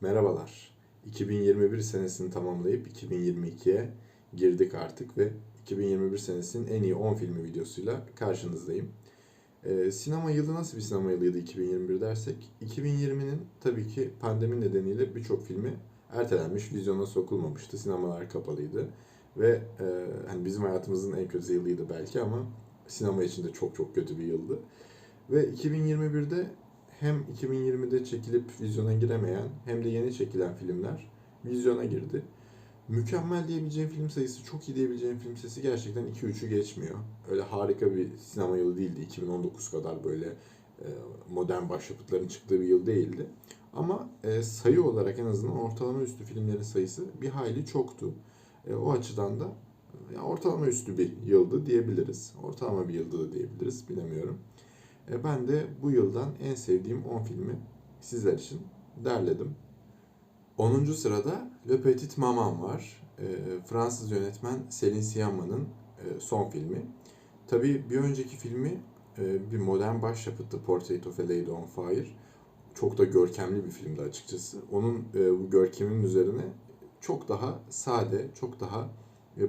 Merhabalar. 2021 senesini tamamlayıp 2022'ye girdik artık ve 2021 senesinin en iyi 10 filmi videosuyla karşınızdayım. Ee, sinema yılı nasıl bir sinema yılıydı 2021 dersek, 2020'nin tabii ki pandemi nedeniyle birçok filmi ertelenmiş, vizyona sokulmamıştı, sinemalar kapalıydı ve e, hani bizim hayatımızın en kötü yılıydı belki ama sinema için de çok çok kötü bir yıldı. Ve 2021'de hem 2020'de çekilip vizyona giremeyen hem de yeni çekilen filmler vizyona girdi. Mükemmel diyebileceğim film sayısı, çok iyi diyebileceğim film sayısı gerçekten 2-3'ü geçmiyor. Öyle harika bir sinema yılı değildi. 2019 kadar böyle e, modern başyapıtların çıktığı bir yıl değildi. Ama e, sayı olarak en azından ortalama üstü filmlerin sayısı bir hayli çoktu. E, o açıdan da ortalama üstü bir yıldı diyebiliriz. Ortalama bir yıldı da diyebiliriz, bilemiyorum. E, ben de bu yıldan en sevdiğim 10 filmi sizler için derledim. 10. sırada Le Petit Maman var. E, Fransız yönetmen Céline Sciamma'nın e, son filmi. Tabii bir önceki filmi bir modern başyapıttı Portrait of a Lady on Fire. Çok da görkemli bir filmdi açıkçası. Onun bu görkemin üzerine çok daha sade, çok daha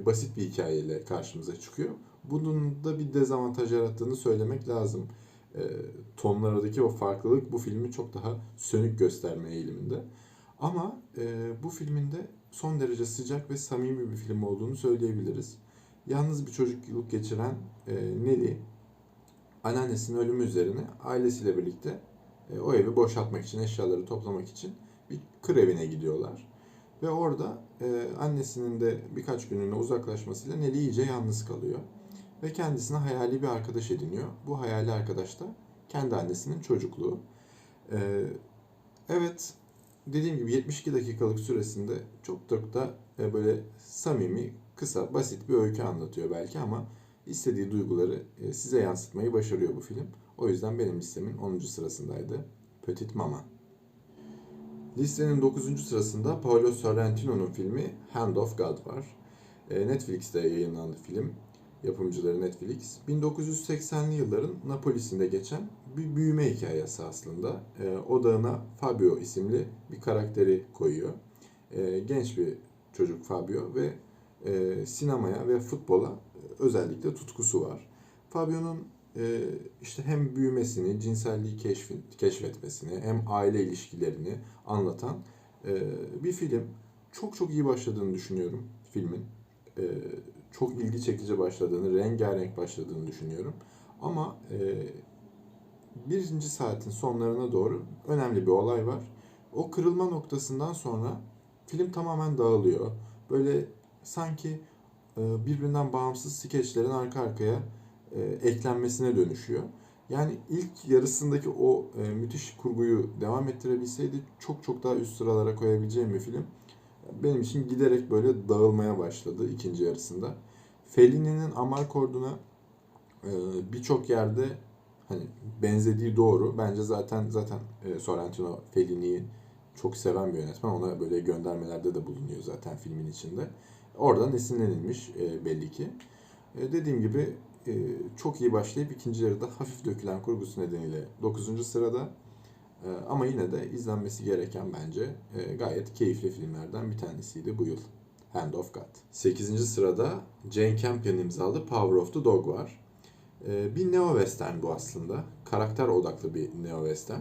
basit bir hikayeyle karşımıza çıkıyor. Bunun da bir dezavantaj yarattığını söylemek lazım. E, tonlardaki o farklılık bu filmi çok daha sönük gösterme eğiliminde. Ama e, bu filmin de son derece sıcak ve samimi bir film olduğunu söyleyebiliriz. Yalnız bir çocukluk geçiren e, Nelly, anneannesinin ölümü üzerine ailesiyle birlikte e, o evi boşaltmak için, eşyaları toplamak için bir kır evine gidiyorlar. Ve orada e, annesinin de birkaç günlüğüne uzaklaşmasıyla Nelly iyice yalnız kalıyor. Ve kendisine hayali bir arkadaş ediniyor. Bu hayali arkadaş da kendi annesinin çocukluğu. E, evet, dediğim gibi 72 dakikalık süresinde çok çok da e, böyle samimi, kısa, basit bir öykü anlatıyor belki ama istediği duyguları e, size yansıtmayı başarıyor bu film. O yüzden benim listemin 10. sırasındaydı. Petit Mama. Listenin 9. sırasında Paolo Sorrentino'nun filmi Hand of God var. E, Netflix'te yayınlandı film. Yapımcıları Netflix. 1980'li yılların Napoli'sinde geçen bir büyüme hikayesi aslında. E, odağına Fabio isimli bir karakteri koyuyor. E, genç bir çocuk Fabio ve e, sinemaya ve futbola özellikle tutkusu var. Fabio'nun e, işte hem büyümesini, cinselliği keşfet, keşfetmesini, hem aile ilişkilerini anlatan e, bir film. Çok çok iyi başladığını düşünüyorum filmin. E, çok ilgi çekici başladığını, rengarenk başladığını düşünüyorum. Ama e, birinci saatin sonlarına doğru önemli bir olay var. O kırılma noktasından sonra film tamamen dağılıyor. Böyle sanki e, birbirinden bağımsız skeçlerin arka arkaya e, eklenmesine dönüşüyor. Yani ilk yarısındaki o e, müthiş kurguyu devam ettirebilseydi çok çok daha üst sıralara koyabileceğim bir film. Benim için giderek böyle dağılmaya başladı ikinci yarısında. Fellini'nin Amarkord'una e, birçok yerde hani benzediği doğru. Bence zaten zaten e, Sorrentino Fellini'yi çok seven bir yönetmen. Ona böyle göndermelerde de bulunuyor zaten filmin içinde. Oradan esinlenilmiş e, belli ki. E, dediğim gibi e, çok iyi başlayıp ikinci yarıda hafif dökülen kurgusu nedeniyle 9. sırada. E, ama yine de izlenmesi gereken bence e, gayet keyifli filmlerden bir tanesiydi bu yıl. Hand of God. 8. sırada Jane Campion imzalı Power of the Dog var. E, bir neo-western bu aslında. Karakter odaklı bir neo-western.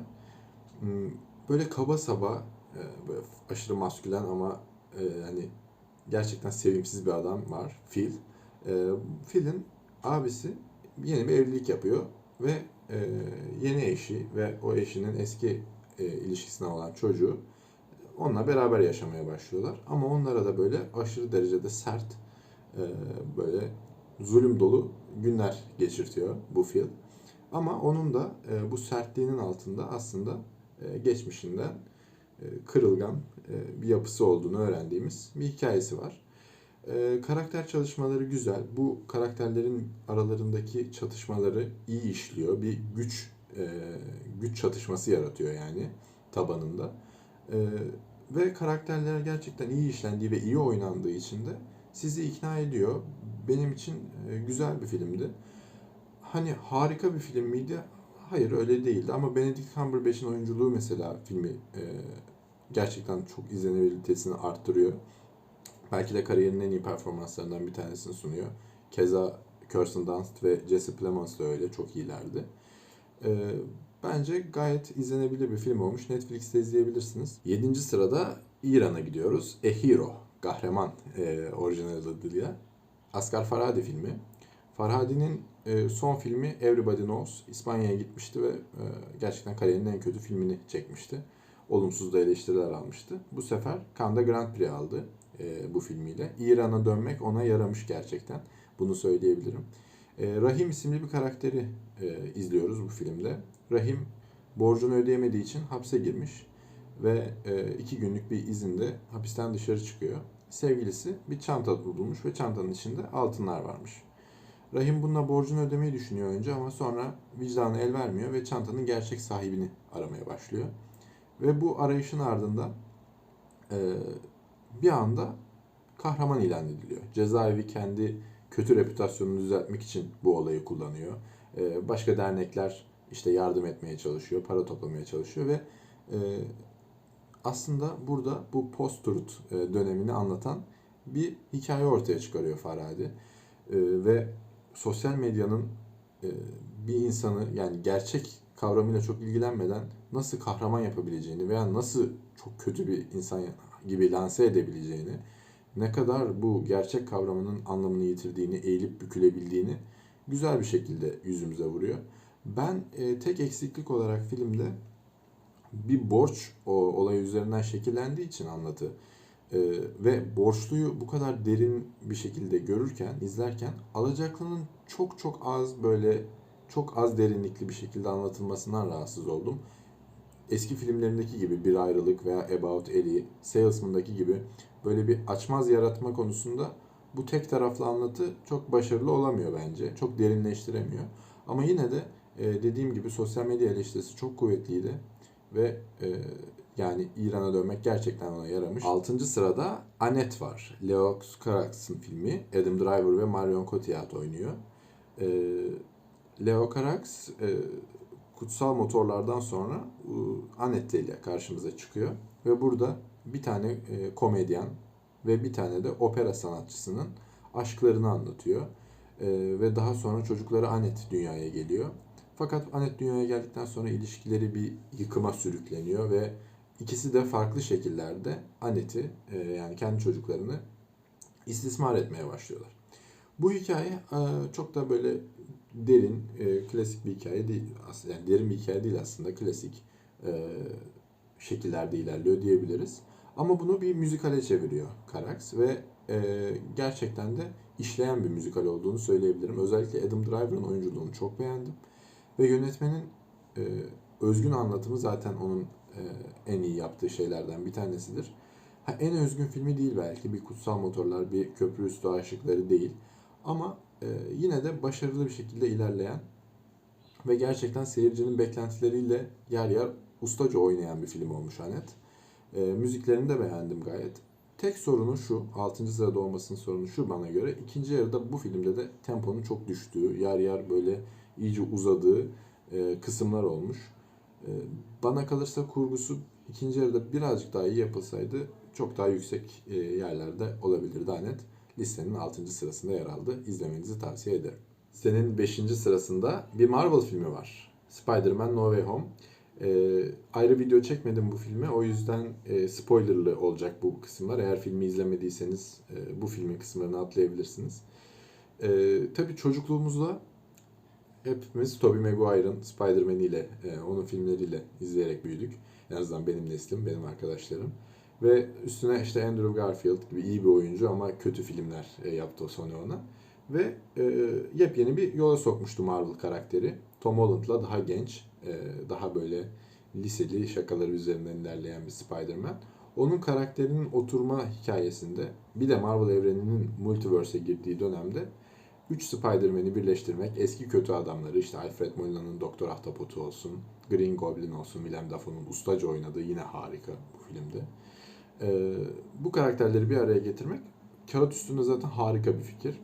Hmm, Böyle kaba saba, e, böyle aşırı maskülen ama e, hani gerçekten sevimsiz bir adam var. Phil. E, Phil'in abisi yeni bir evlilik yapıyor ve e, yeni eşi ve o eşinin eski e, ilişkisine olan çocuğu onunla beraber yaşamaya başlıyorlar. Ama onlara da böyle aşırı derecede sert, e, böyle zulüm dolu günler geçirtiyor bu Phil. Ama onun da e, bu sertliğinin altında aslında e, geçmişinden e, kırılgan e, bir yapısı olduğunu öğrendiğimiz bir hikayesi var. E, karakter çalışmaları güzel. Bu karakterlerin aralarındaki çatışmaları iyi işliyor. Bir güç e, güç çatışması yaratıyor yani tabanında. E, ve karakterler gerçekten iyi işlendiği ve iyi oynandığı için de sizi ikna ediyor. Benim için e, güzel bir filmdi. Hani harika bir film miydi? Hayır öyle değildi ama Benedict Cumberbatch'in oyunculuğu mesela filmi e, gerçekten çok izlenebilitesini arttırıyor. Belki de kariyerinin en iyi performanslarından bir tanesini sunuyor. Keza Kirsten Dunst ve Jesse Plemons da öyle. Çok iyilerdi. Ee, bence gayet izlenebilir bir film olmuş. Netflix'te izleyebilirsiniz. 7. sırada İran'a gidiyoruz. A Hero. Kahraman e, orijinal adıyla. Asghar Farhadi filmi. Farhadi'nin e, son filmi Everybody Knows İspanya'ya gitmişti ve e, gerçekten kariyerinin en kötü filmini çekmişti. Olumsuz da eleştiriler almıştı. Bu sefer Cannes'da Grand Prix aldı e, bu filmiyle. İran'a dönmek ona yaramış gerçekten. Bunu söyleyebilirim. E, Rahim isimli bir karakteri e, izliyoruz bu filmde. Rahim borcunu ödeyemediği için hapse girmiş ve e, iki günlük bir izinde hapisten dışarı çıkıyor. Sevgilisi bir çanta bulmuş ve çantanın içinde altınlar varmış. Rahim bununla borcunu ödemeyi düşünüyor önce ama sonra vicdanı el vermiyor ve çantanın gerçek sahibini aramaya başlıyor. Ve bu arayışın ardından e, bir anda kahraman ilan ediliyor. Cezaevi kendi kötü reputasyonunu düzeltmek için bu olayı kullanıyor. E, başka dernekler işte yardım etmeye çalışıyor, para toplamaya çalışıyor ve e, aslında burada bu post-truth e, dönemini anlatan bir hikaye ortaya çıkarıyor Farhadi. E, ve sosyal medyanın e, bir insanı yani gerçek kavramıyla çok ilgilenmeden nasıl kahraman yapabileceğini veya nasıl çok kötü bir insan gibi lanse edebileceğini, ne kadar bu gerçek kavramının anlamını yitirdiğini, eğilip bükülebildiğini güzel bir şekilde yüzümüze vuruyor. Ben e, tek eksiklik olarak filmde bir borç o olay üzerinden şekillendiği için anlatı e, ve borçluyu bu kadar derin bir şekilde görürken, izlerken alacaklının çok çok az böyle çok az derinlikli bir şekilde anlatılmasından rahatsız oldum. Eski filmlerindeki gibi Bir Ayrılık veya About Ellie, Salesman'daki gibi böyle bir açmaz yaratma konusunda bu tek taraflı anlatı çok başarılı olamıyor bence. Çok derinleştiremiyor. Ama yine de e, dediğim gibi sosyal medya eleştirisi çok kuvvetliydi ve e, yani İran'a dönmek gerçekten ona yaramış. 6. sırada Annette var. Leo Carax'ın filmi. Adam Driver ve Marion Cotillard oynuyor. E, Leo Carax e, kutsal motorlardan sonra e, Annette ile karşımıza çıkıyor. Ve burada bir tane e, komedyen ve bir tane de opera sanatçısının aşklarını anlatıyor. E, ve daha sonra çocukları Annette dünyaya geliyor. Fakat Annette dünyaya geldikten sonra ilişkileri bir yıkıma sürükleniyor ve ikisi de farklı şekillerde Annette'i e, yani kendi çocuklarını istismar etmeye başlıyorlar. Bu hikaye çok da böyle derin, e, klasik bir hikaye değil. Aslında yani derin bir hikaye değil aslında. Klasik şekillerde ilerliyor diyebiliriz. Ama bunu bir müzikale çeviriyor Carax ve gerçekten de işleyen bir müzikal olduğunu söyleyebilirim. Özellikle Adam Driver'ın oyunculuğunu çok beğendim. Ve yönetmenin e, özgün anlatımı zaten onun e, en iyi yaptığı şeylerden bir tanesidir. Ha, en özgün filmi değil belki. Bir kutsal motorlar, bir köprü üstü aşıkları değil. Ama e, yine de başarılı bir şekilde ilerleyen ve gerçekten seyircinin beklentileriyle yer yer ustaca oynayan bir film olmuş Anet. E, müziklerini de beğendim gayet. Tek sorunu şu, 6. sırada olmasının sorunu şu bana göre. ikinci yarıda bu filmde de temponun çok düştüğü, yer yer böyle iyice uzadığı e, kısımlar olmuş. E, bana kalırsa kurgusu ikinci yarıda birazcık daha iyi yapılsaydı çok daha yüksek e, yerlerde olabilirdi Anet. Listenin 6. sırasında yer aldı. İzlemenizi tavsiye ederim. Listenin 5. sırasında bir Marvel filmi var. Spider-Man No Way Home. E, ayrı video çekmedim bu filme. O yüzden e, spoilerlı olacak bu kısımlar. Eğer filmi izlemediyseniz e, bu filmin kısımlarını atlayabilirsiniz. E, tabii çocukluğumuzda hepimiz Tobey Maguire'ın Spider-Man ile, e, onun filmleriyle izleyerek büyüdük. En azından benim neslim, benim arkadaşlarım. Ve üstüne işte Andrew Garfield gibi iyi bir oyuncu ama kötü filmler e, yaptı Sony ona. Ve e, yepyeni bir yola sokmuştu Marvel karakteri. Tom Holland'la daha genç, e, daha böyle liseli şakaları üzerinden ilerleyen bir Spider-Man. Onun karakterinin oturma hikayesinde bir de Marvel evreninin multiverse'e girdiği dönemde 3 Spider-Man'i birleştirmek, eski kötü adamları işte Alfred Molina'nın Doktor Ahtapot'u olsun, Green Goblin olsun, Willem Dafoe'nun ustaca oynadığı yine harika bu filmde. Ee, bu karakterleri bir araya getirmek kağıt üstünde zaten harika bir fikir.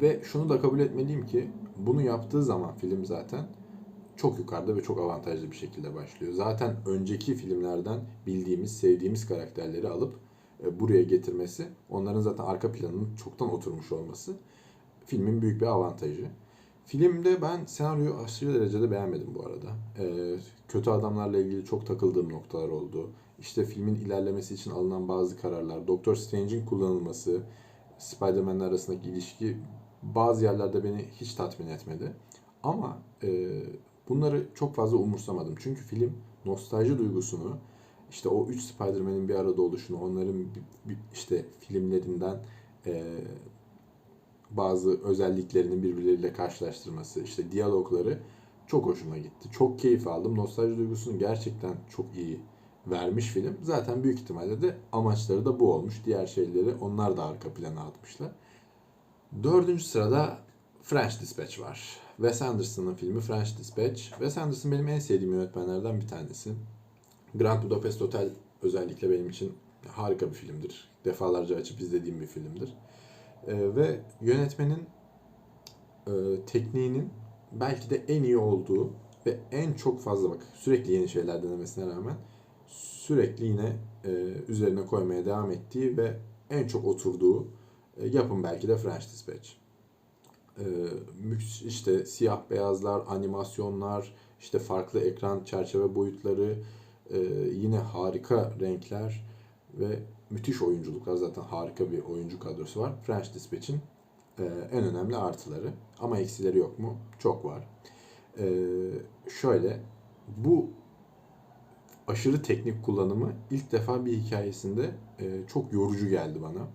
Ve şunu da kabul etmeliyim ki bunu yaptığı zaman film zaten çok yukarıda ve çok avantajlı bir şekilde başlıyor. Zaten önceki filmlerden bildiğimiz, sevdiğimiz karakterleri alıp e, buraya getirmesi, onların zaten arka planının çoktan oturmuş olması filmin büyük bir avantajı. Filmde ben senaryoyu aşırı derecede beğenmedim bu arada. Ee, kötü adamlarla ilgili çok takıldığım noktalar oldu. İşte filmin ilerlemesi için alınan bazı kararlar, Doctor Strange'in kullanılması, Spider-Man'le arasındaki ilişki bazı yerlerde beni hiç tatmin etmedi. Ama e, bunları çok fazla umursamadım. Çünkü film nostalji duygusunu, işte o üç Spider-Man'in bir arada oluşunu, onların işte filmlerinden e, bazı özelliklerini birbirleriyle karşılaştırması, işte diyalogları çok hoşuma gitti. Çok keyif aldım. Nostalji duygusunu gerçekten çok iyi vermiş film. Zaten büyük ihtimalle de amaçları da bu olmuş. Diğer şeyleri onlar da arka plana atmışlar. Dördüncü sırada French Dispatch var. Wes Anderson'ın filmi French Dispatch. Wes Anderson benim en sevdiğim yönetmenlerden bir tanesi. Grand Budapest Hotel özellikle benim için harika bir filmdir. Defalarca açıp izlediğim bir filmdir. Ee, ve yönetmenin e, tekniğinin belki de en iyi olduğu ve en çok fazla bak sürekli yeni şeyler denemesine rağmen sürekli yine e, üzerine koymaya devam ettiği ve en çok oturduğu e, yapım belki de French Dispatch. E, işte siyah beyazlar, animasyonlar, işte farklı ekran çerçeve boyutları, e, yine harika renkler ve müthiş oyunculuklar. Zaten harika bir oyuncu kadrosu var. French Dispatch'in e, en önemli artıları. Ama eksileri yok mu? Çok var. E, şöyle, bu aşırı teknik kullanımı ilk defa bir hikayesinde e, çok yorucu geldi bana.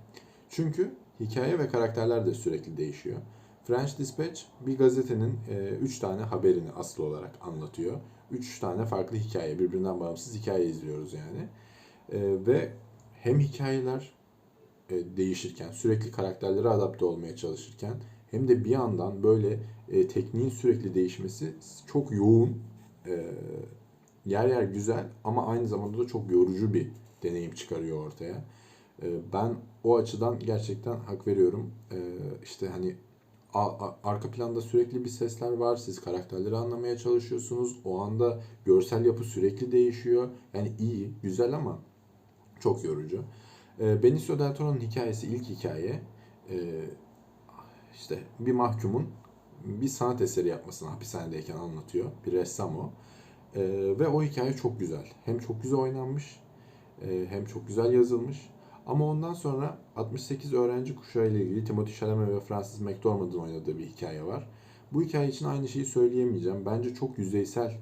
Çünkü hikaye ve karakterler de sürekli değişiyor. French Dispatch bir gazetenin 3 tane haberini asıl olarak anlatıyor. 3 tane farklı hikaye, birbirinden bağımsız hikaye izliyoruz yani. E, ve hem hikayeler e, değişirken, sürekli karakterlere adapte olmaya çalışırken hem de bir yandan böyle e, tekniğin sürekli değişmesi çok yoğun, e, yer yer güzel ama aynı zamanda da çok yorucu bir deneyim çıkarıyor ortaya. E, ben o açıdan gerçekten hak veriyorum. E, işte hani arka planda sürekli bir sesler var. Siz karakterleri anlamaya çalışıyorsunuz. O anda görsel yapı sürekli değişiyor. Yani iyi, güzel ama çok yorucu. E, Benicio del Toro'nun hikayesi ilk hikaye. İşte bir mahkumun bir sanat eseri yapmasını hapishanedeyken anlatıyor. Bir ressam o. E, ve o hikaye çok güzel. Hem çok güzel oynanmış, e, hem çok güzel yazılmış. Ama ondan sonra 68 öğrenci kuşağı ile ilgili Timothy Chalamet ve Francis McDormand'ın oynadığı bir hikaye var. Bu hikaye için aynı şeyi söyleyemeyeceğim. Bence çok yüzeysel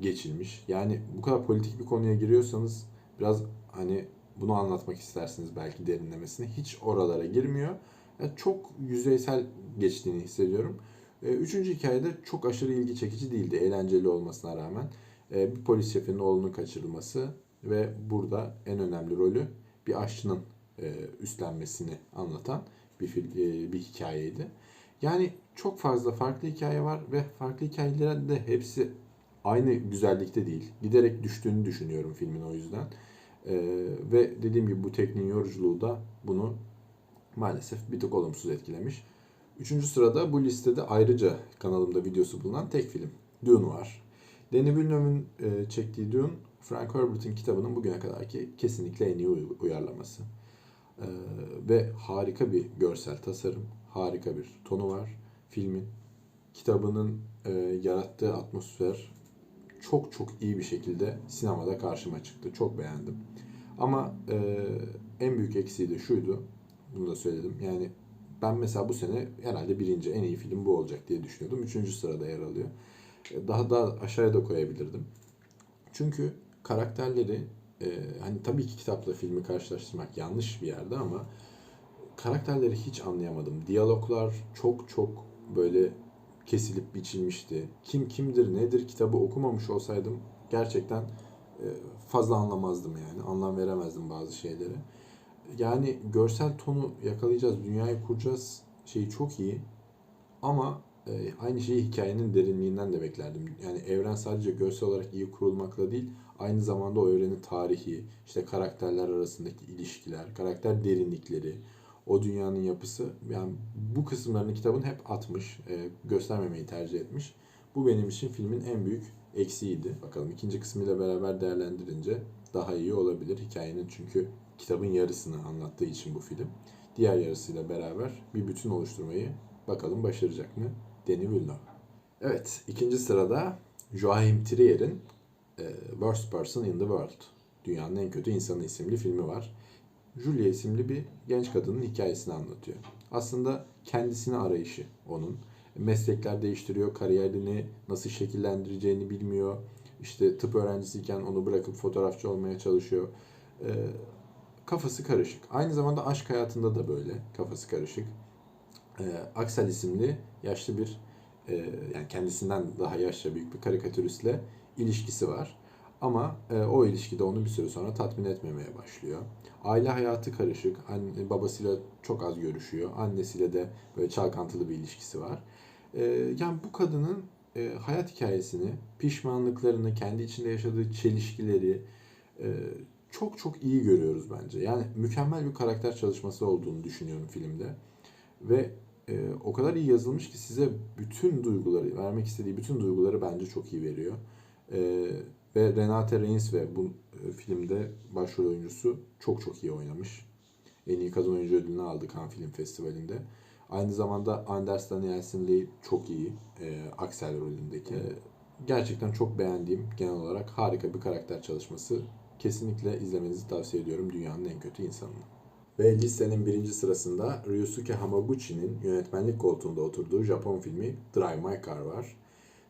geçilmiş. Yani bu kadar politik bir konuya giriyorsanız biraz hani bunu anlatmak istersiniz belki derinlemesine. Hiç oralara girmiyor. Yani çok yüzeysel geçtiğini hissediyorum. E, Üçüncü hikayede çok aşırı ilgi çekici değildi. Eğlenceli olmasına rağmen. E, Bir polis şefinin oğlunun kaçırılması ve burada en önemli rolü bir aşçının e, üstlenmesini anlatan bir bir hikayeydi. Yani çok fazla farklı hikaye var ve farklı hikayelerin de hepsi aynı güzellikte değil. Giderek düştüğünü düşünüyorum filmin o yüzden. Ve dediğim gibi bu tekniğin yoruculuğu da bunu maalesef bir tık olumsuz etkilemiş. Üçüncü sırada bu listede ayrıca kanalımda videosu bulunan tek film. Dune var. Denis Villeneuve'ün e, çektiği Dune, Frank Herbert'in kitabının bugüne kadarki kesinlikle en iyi uy- uyarlaması. E, ve harika bir görsel tasarım, harika bir tonu var filmin. Kitabının e, yarattığı atmosfer çok çok iyi bir şekilde sinemada karşıma çıktı. Çok beğendim. Ama en büyük eksiği de şuydu. Bunu da söyledim. Yani ben mesela bu sene herhalde birinci en iyi film bu olacak diye düşünüyordum. Üçüncü sırada yer alıyor. E, Daha da aşağıya da koyabilirdim. Çünkü karakterleri e, hani tabii ki kitapla filmi karşılaştırmak yanlış bir yerde ama karakterleri hiç anlayamadım. Diyaloglar çok çok böyle kesilip biçilmişti. Kim kimdir nedir kitabı okumamış olsaydım gerçekten e, fazla anlamazdım yani. Anlam veremezdim bazı şeylere. Yani görsel tonu yakalayacağız, dünyayı kuracağız şeyi çok iyi. Ama e, aynı şeyi hikayenin derinliğinden de beklerdim. Yani evren sadece görsel olarak iyi kurulmakla değil, aynı zamanda o evrenin tarihi, işte karakterler arasındaki ilişkiler, karakter derinlikleri, o dünyanın yapısı. Yani bu kısımlarını kitabın hep atmış, e, göstermemeyi tercih etmiş. Bu benim için filmin en büyük eksiğiydi. Bakalım ikinci kısmıyla beraber değerlendirince daha iyi olabilir. Hikayenin çünkü kitabın yarısını anlattığı için bu film. Diğer yarısıyla beraber bir bütün oluşturmayı bakalım başaracak mı Denis Villeneuve. Evet, ikinci sırada Joachim Trier'in e, Worst Person in the World, Dünyanın En Kötü İnsanı isimli filmi var. Julia isimli bir genç kadının hikayesini anlatıyor. Aslında kendisini arayışı onun. Meslekler değiştiriyor, kariyerini nasıl şekillendireceğini bilmiyor. İşte tıp öğrencisiyken onu bırakıp fotoğrafçı olmaya çalışıyor. Ee, kafası karışık. Aynı zamanda aşk hayatında da böyle kafası karışık. Ee, Aksel isimli yaşlı bir e, yani kendisinden daha yaşça büyük bir karikatüristle ilişkisi var. Ama e, o ilişkide onu bir süre sonra tatmin etmemeye başlıyor. Aile hayatı karışık. Anne, babasıyla çok az görüşüyor. Annesiyle de böyle çalkantılı bir ilişkisi var. E, yani bu kadının e, hayat hikayesini, pişmanlıklarını, kendi içinde yaşadığı çelişkileri e, çok çok iyi görüyoruz bence. Yani mükemmel bir karakter çalışması olduğunu düşünüyorum filmde. Ve e, o kadar iyi yazılmış ki size bütün duyguları, vermek istediği bütün duyguları bence çok iyi veriyor. E, ve Renate Reins ve bu e, filmde başrol oyuncusu çok çok iyi oynamış. En iyi kadın oyuncu ödülünü aldı Cannes Film Festivali'nde. Aynı zamanda Anders Danielsen Lee çok iyi. E, Axel rolündeki. Gerçekten çok beğendiğim genel olarak harika bir karakter çalışması. Kesinlikle izlemenizi tavsiye ediyorum Dünyanın En Kötü İnsanı'nı. Ve listenin birinci sırasında Ryosuke Hamaguchi'nin yönetmenlik koltuğunda oturduğu Japon filmi Drive My Car var.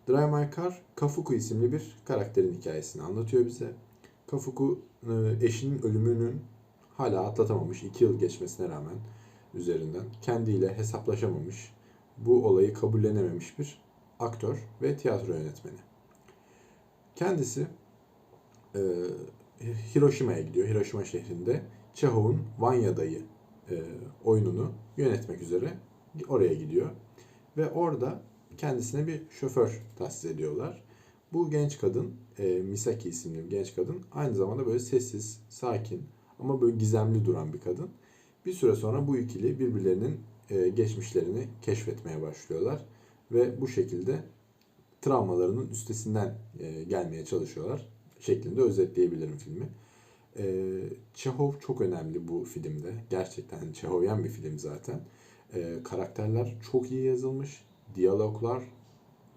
Drive My Car, Kafuku isimli bir karakterin hikayesini anlatıyor bize. Kafuku e, eşinin ölümünün hala atlatamamış, iki yıl geçmesine rağmen üzerinden kendiyle hesaplaşamamış, bu olayı kabullenememiş bir aktör ve tiyatro yönetmeni. Kendisi e, Hiroşima'ya gidiyor. Hiroşima şehrinde Çehov'un Vanya'dayı e, oyununu yönetmek üzere oraya gidiyor. Ve orada kendisine bir şoför tahsis ediyorlar. Bu genç kadın, e, Misaki isimli bir genç kadın, aynı zamanda böyle sessiz, sakin ama böyle gizemli duran bir kadın. Bir süre sonra bu ikili birbirlerinin e, geçmişlerini keşfetmeye başlıyorlar ve bu şekilde travmalarının üstesinden e, gelmeye çalışıyorlar şeklinde özetleyebilirim filmi. E, Çehov çok önemli bu filmde. Gerçekten Çehovyen bir film zaten. E, karakterler çok iyi yazılmış diyaloglar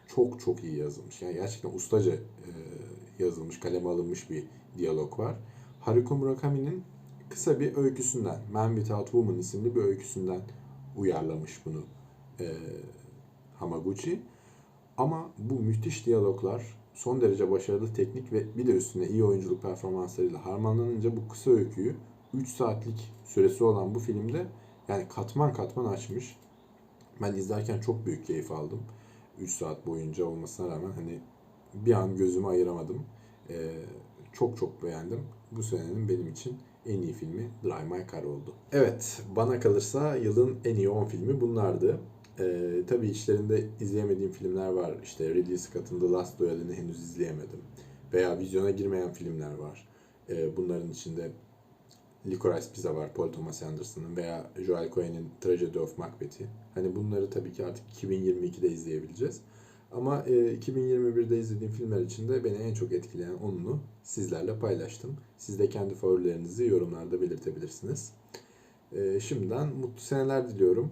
çok çok iyi yazılmış. Yani gerçekten ustaca e, yazılmış, kaleme alınmış bir diyalog var. Haruko Murakami'nin kısa bir öyküsünden, Man Without Woman isimli bir öyküsünden uyarlamış bunu e, Hamaguchi. Ama bu müthiş diyaloglar, son derece başarılı teknik ve bir de üstüne iyi oyunculuk performanslarıyla harmanlanınca bu kısa öyküyü 3 saatlik süresi olan bu filmde yani katman katman açmış. Ben izlerken çok büyük keyif aldım. 3 saat boyunca olmasına rağmen hani bir an gözümü ayıramadım. Ee, çok çok beğendim. Bu senenin benim için en iyi filmi Drive My Car oldu. Evet, bana kalırsa yılın en iyi 10 filmi bunlardı. Ee, tabii içlerinde izleyemediğim filmler var. İşte Ridley Scott'ın The Last Duel'ini henüz izleyemedim. Veya vizyona girmeyen filmler var. Ee, bunların içinde Licorice Pizza var Paul Thomas Anderson'ın veya Joel Coen'in Tragedy of Macbeth'i. Hani bunları tabii ki artık 2022'de izleyebileceğiz. Ama e, 2021'de izlediğim filmler içinde beni en çok etkileyen onunu sizlerle paylaştım. Siz de kendi favorilerinizi yorumlarda belirtebilirsiniz. E, şimdiden mutlu seneler diliyorum.